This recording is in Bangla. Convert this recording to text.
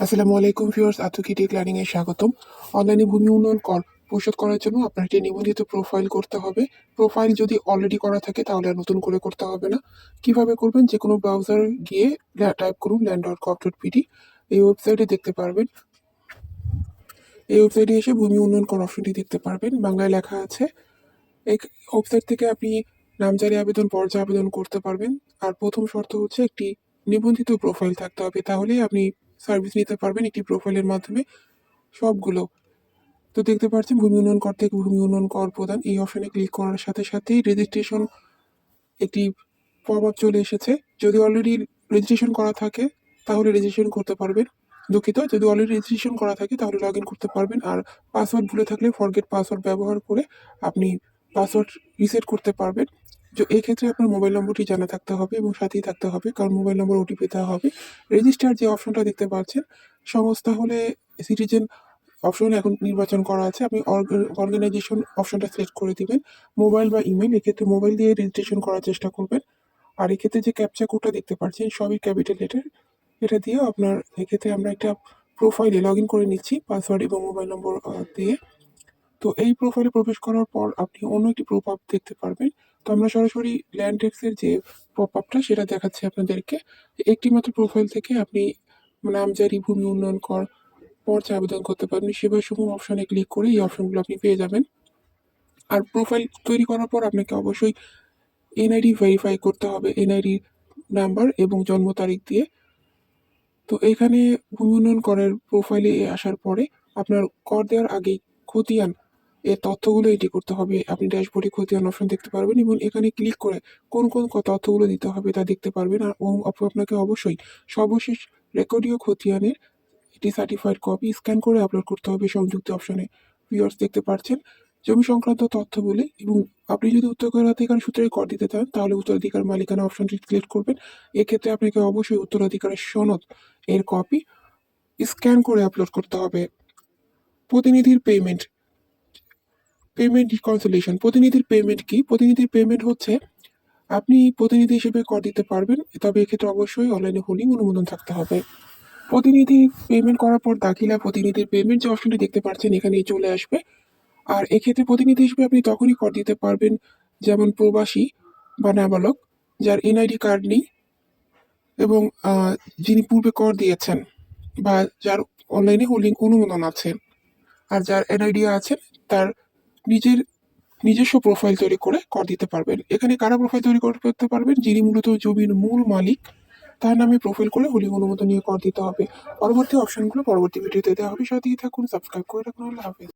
আসসালামু আলাইকুম ভিউয়ার্স আত্মকিটি ক্লারিং এ স্বাগতম। অনলাইনে ভূমি উন্নয়ন কর পরিশোধ করার জন্য আপনার একটি নিবন্ধিত প্রোফাইল করতে হবে। প্রোফাইল যদি অলরেডি করা থাকে, তাহলে আর নতুন করে করতে হবে না। কীভাবে করবেন? যে কোনো ব্রাউজার গিয়ে টাইপ করুন land dot gov dot BD. এই ওয়েবসাইটে দেখতে পারবেন। এই ওয়েবসাইটে এসে ভূমি উন্নয়ন কর অপশনটি দেখতে পারবেন। বাংলায় লেখা আছে এই ওয়েবসাইট থেকে আপনি নামজারি আবেদন, পর্যায়ে আবেদন করতে পারবেন। আর প্রথম শর্ত হচ্ছে একটি নিবন্ধিত প্রোফাইল থাকতে হবে। তাহলেই আপনি সার্ভিস নিতে পারবেন একটি প্রোফাইলের মাধ্যমে সবগুলো। তো দেখতে পাচ্ছেন, ভূমি উন্নয়ন কর থেকে ভূমি উন্নয়ন কর প্রদান। এই অপশনে ক্লিক করার সাথে সাথেই রেজিস্ট্রেশন একটি পপ চলে এসেছে। যদি অলরেডি রেজিস্ট্রেশন করা থাকে, তাহলে রেজিস্ট্রেশন করতে পারবেন। দুঃখিত, যদি অলরেডি রেজিস্ট্রেশন করা থাকে, তাহলে লগ ইন করতে পারবেন। আর পাসওয়ার্ড ভুলে থাকলে ফরগেট পাসওয়ার্ড ব্যবহার করে আপনি পাসওয়ার্ড রিসেট করতে পারবেন। তো এই ক্ষেত্রে আপনার মোবাইল নম্বরটি জানা থাকতে হবে এবং সাথেই থাকতে হবে, কারণ মোবাইল নম্বর ওটিপি দেওয়া হবে। রেজিস্টার যে অপশনটা দেখতে পাচ্ছেন সংস্থা হলে সিটিজেন অপশন এখন নির্বাচন করা আছে। আপনি অর্গানাইজেশন অপশনটা সিলেক্ট করে দিবেন। মোবাইল বা ইমেল এক্ষেত্রে মোবাইল দিয়ে রেজিস্ট্রেশন করার চেষ্টা করবেন। আর এক্ষেত্রে যে ক্যাপচা কোডটা দেখতে পাচ্ছেন, সবই ক্যাপিটাল লেটার এটা দিয়ে আপনার এক্ষেত্রে আমরা একটা প্রোফাইলে লগ ইন করে নিচ্ছি পাসওয়ার্ড এবং মোবাইল নম্বর দিয়ে। তো এই প্রোফাইলে প্রবেশ করার পর আপনি অন্য একটি প্রপ আপ দেখতে পারবেন। তো আমরা সরাসরি ল্যান্ড ট্যাক্সের যে পপ আপটা সেটা দেখাচ্ছি আপনাদেরকে। একটি মাত্র প্রোফাইল থেকে আপনি নামজারি ভূমি উন্নয়ন কর পর্যায়ে আবেদন করতে পারবেন। সেবাসমূহ অপশনে ক্লিক করে এই অপশনগুলো আপনি পেয়ে যাবেন। আর প্রোফাইল তৈরি করার পর আপনাকে অবশ্যই এনআইডি ভেরিফাই করতে হবে এনআইডি নাম্বার এবং জন্ম তারিখ দিয়ে। তো এখানে ভূমি উন্নয়ন করের প্রোফাইলে আসার পরে আপনার কর দেওয়ার আগেই খতিয়ান এর তথ্যগুলো এটি করতে হবে। আপনি ড্যাশবোর্ডে খতিয়ান অপশন দেখতে পারবেন এবং এখানে ক্লিক করে কোন কোন তথ্যগুলো দিতে হবে তা দেখতে পারবেন। আর আপনাকে অবশ্যই সর্বশেষ রেকর্ডীয় খতিয়ানের এটি সার্টিফাইড কপি স্ক্যান করে আপলোড করতে হবে সংযুক্ত অপশনে। ভিউয়ার্স দেখতে পাচ্ছেন জমি সংক্রান্ত তথ্যগুলি এবং আপনি যদি উত্তরাধিকার সূত্রে কর দিতে চান, তাহলে উত্তরাধিকার মালিকানা অপশনটি সিলেক্ট করবেন। এক্ষেত্রে আপনাকে অবশ্যই উত্তরাধিকারের সনদ এর কপি স্ক্যান করে আপলোড করতে হবে। প্রতিনিধির পেমেন্ট পেমেন্ট রিকনসিলেশন প্রতিনিধির পেমেন্ট কি? প্রতিনিধির পেমেন্ট হচ্ছে আপনি প্রতিনিধি হিসেবে কর দিতে পারবেন, তবে এক্ষেত্রে অবশ্যই অনলাইনে হোল্ডিং অনুমোদন থাকতে হবে। প্রতিনিধি পেমেন্ট করার পর দাখিলা, প্রতিনিধির পেমেন্ট যে অপশনটি দেখতে পাচ্ছেন এখানেই চলে আসবে। আর এক্ষেত্রে প্রতিনিধি হিসেবে আপনি তখনই কর দিতে পারবেন যেমন প্রবাসী বা নাবালক, যার এনআইডি কার্ড নেই এবং যিনি পূর্বে কর দিয়েছেন বা যার অনলাইনে হোল্ডিং অনুমোদন আছে। আর যার এনআইডি আছে, তার নিজের নিজস্ব প্রোফাইল তৈরি করে কর দিতে পারবেন। এখানে কারা প্রোফাইল তৈরি করে- করতে পারবেন? যিনি মূলত জমির মূল মালিক, তার নামে প্রোফাইল করে হোলি অনুমোদন নিয়ে কর দিতে হবে। পরবর্তী অপশনগুলো পরবর্তী ভিডিওতে দেওয়া হবে। সাথে থাকুন সাবস্ক্রাইব করে রাখুন। আল্লাহ হাফেজ।